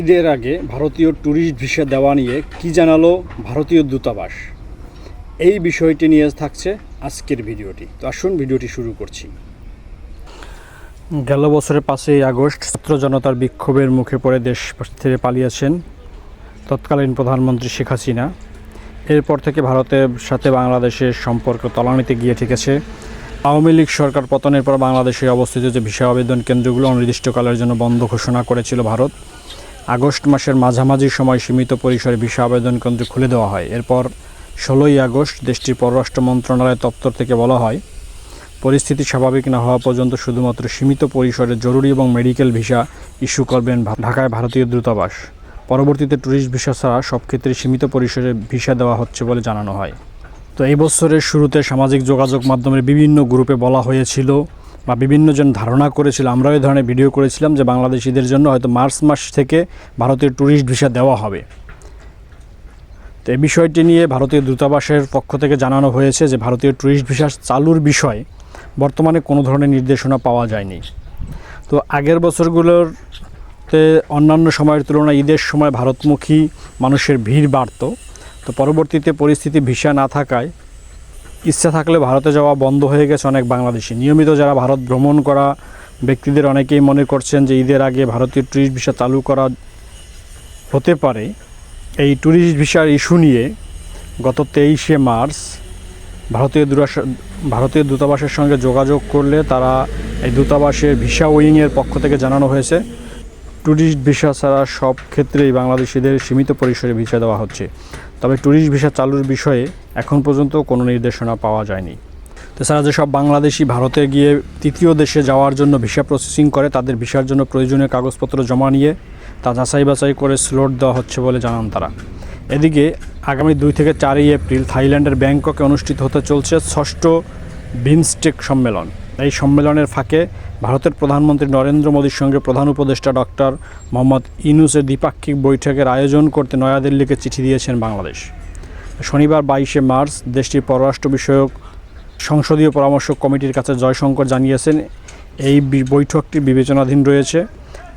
ঈদের আগে ভারতীয় ট্যুরিস্ট ভিসা দেওয়া নিয়ে কি জানালো ভারতীয় দূতাবাস? এই বিষয়টি নিয়ে থাকছে আজকের ভিডিওটি। তো আসুন ভিডিওটি শুরু করছি। গেল বছরের পাঁচই আগস্ট ছাত্র জনতার বিক্ষোভের মুখে পড়ে দেশ থেকে পালিয়েছেন তৎকালীন প্রধানমন্ত্রী শেখ হাসিনা। এরপর থেকে ভারতের সাথে বাংলাদেশের সম্পর্ক তলানিতে গিয়ে ঠেকেছে। আওয়ামী লীগ সরকার পতনের পর বাংলাদেশে অবস্থিত যে ভিসা আবেদন কেন্দ্রগুলো অনির্দিষ্টকালের জন্য বন্ধ ঘোষণা করেছিল ভারত আগস্ট মাসের মাঝামাঝি সময় সীমিত পরিসরে ভিসা আবেদন কেন্দ্র খুলে দেওয়া হয়। এরপর ষোলোই আগস্ট দেশটির পররাষ্ট্র মন্ত্রণালয় দপ্তর থেকে বলা হয়, পরিস্থিতি স্বাভাবিক না হওয়া পর্যন্ত শুধুমাত্র সীমিত পরিসরে জরুরি এবং মেডিকেল ভিসা ইস্যু করবেন ঢাকায় ভারতীয় দূতাবাস। পরবর্তীতে ট্যুরিস্ট ভিসা ছাড়া সব ক্ষেত্রে সীমিত পরিসরে ভিসা দেওয়া হচ্ছে বলে জানানো হয়। তো এই বছরের শুরুতে সামাজিক যোগাযোগ মাধ্যমের বিভিন্ন গ্রুপে বলা হয়েছিল বা বিভিন্নজন ধারণা করেছিল, আমরাও এই ধরনের ভিডিও করেছিলাম যে বাংলাদেশিদের জন্য হয়তো মার্চ মাস থেকে ভারতীয় ট্যুরিস্ট ভিসা দেওয়া হবে। তো এই বিষয়টি নিয়ে ভারতীয় দূতাবাসের পক্ষ থেকে জানানো হয়েছে যে ভারতীয় ট্যুরিস্ট ভিসা চালুর বিষয়ে বর্তমানে কোনো ধরনের নির্দেশনা পাওয়া যায়নি। তো আগের বছরগুলোতে অন্যান্য সময়ের তুলনায় ঈদের সময় ভারতমুখী মানুষের ভিড় বাড়তো। তো পরবর্তীতে পরিস্থিতি ভিসা না থাকায় ইচ্ছা থাকলে ভারতে যাওয়া বন্ধ হয়ে গেছে অনেক বাংলাদেশি। নিয়মিত যারা ভারত ভ্রমণ করা ব্যক্তিদের অনেকেই মনে করছেন যে ঈদের আগে ভারতীয় ট্যুরিস্ট ভিসা চালু করা হতে পারে। এই ট্যুরিস্ট ভিসার ইস্যু নিয়ে গত তেইশে মার্চ ভারতীয় দূরাস- ভারতীয় দূতাবাসের সঙ্গে যোগাযোগ করলে তারা এই দূতাবাসের ভিসা উইংয়ের পক্ষ থেকে জানানো হয়েছে ট্যুরিস্ট ভিসা ছাড়া সব ক্ষেত্রেই বাংলাদেশিদের সীমিত পরিসরে ভিসা দেওয়া হচ্ছে। তবে ট্যুরিস্ট ভিসা চালুর বিষয়ে এখন পর্যন্ত কোনো নির্দেশনা পাওয়া যায়নি। তাছাড়া যেসব বাংলাদেশি ভারতে গিয়ে তৃতীয় দেশে যাওয়ার জন্য ভিসা প্রসেসিং করে, তাদের ভিসার জন্য প্রয়োজনীয় কাগজপত্র জমা নিয়ে তা যাচাই বাছাই করে স্লট দেওয়া হচ্ছে বলে জানান তারা। এদিকে আগামী দুই থেকে চারই এপ্রিল থাইল্যান্ডের ব্যাংককে অনুষ্ঠিত হতে চলছে ষষ্ঠ বিমস্টেক সম্মেলন। এই সম্মেলনের ফাঁকে ভারতের প্রধানমন্ত্রী নরেন্দ্র মোদীর সঙ্গে প্রধান উপদেষ্টা ডক্টর মোহাম্মদ ইনুসের দ্বিপাক্ষিক বৈঠকের আয়োজন করতে নয়াদিল্লিকে চিঠি দিয়েছেন বাংলাদেশ। শনিবার বাইশে মার্চ দেশটির পররাষ্ট্র বিষয়ক সংসদীয় পরামর্শ কমিটির কাছে জয়শঙ্কর জানিয়েছেন, এই বৈঠকটি বিবেচনাধীন রয়েছে।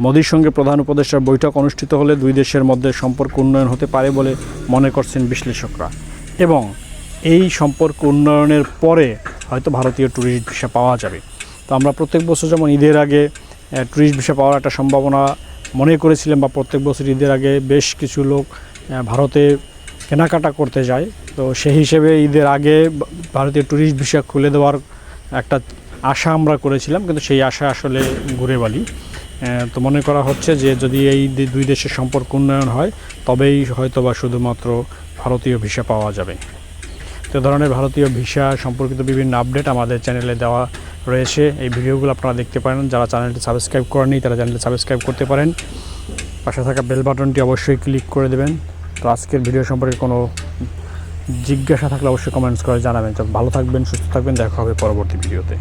মোদীর সঙ্গে প্রধান উপদেষ্টার বৈঠক অনুষ্ঠিত হলে দুই দেশের মধ্যে সম্পর্ক উন্নয়ন হতে পারে বলে মনে করছেন বিশ্লেষকরা। এবং এই সম্পর্ক উন্নয়নের পরে হয়তো ভারতীয় ট্যুরিস্ট ভিসা পাওয়া যাবে। তো আমরা প্রত্যেক বছর যেমন ঈদের আগে ট্যুরিস্ট ভিসা পাওয়ার একটা সম্ভাবনা মনে করেছিলাম বা প্রত্যেক বছর ঈদের আগে বেশ কিছু লোক ভারতে কেনাকাটা করতে যায়। তো সেই হিসেবে ঈদের আগে ভারতীয় ট্যুরিস্ট ভিসা খুলে দেওয়ার একটা আশা আমরা করেছিলাম, কিন্তু সেই আশা আসলে ঘুরে বালি। তো মনে করা হচ্ছে যে যদি এই দুই দেশের সম্পর্ক উন্নয়ন হয়, তবেই হয়তো বা শুধুমাত্র ভারতীয় ভিসা পাওয়া যাবে। তো ধরনের ভারতীয় ভিসা সম্পর্কিত বিভিন্ন আপডেট আমাদের চ্যানেলে দেওয়া রয়েছে। এই ভিডিওগুলো আপনারা দেখতে পারেন। যারা চ্যানেলটি সাবস্ক্রাইব করেনি তারা চ্যানেলটি সাবস্ক্রাইব করতে পারেন। পাশে থাকা বেল বাটনটি অবশ্যই ক্লিক করে দেবেন। তো আজকের ভিডিও সম্পর্কে কোনো জিজ্ঞাসা থাকলে অবশ্যই কমেন্টস করে জানাবেন। তো ভালো থাকবেন, সুস্থ থাকবেন। দেখা হবে পরবর্তী ভিডিওতে।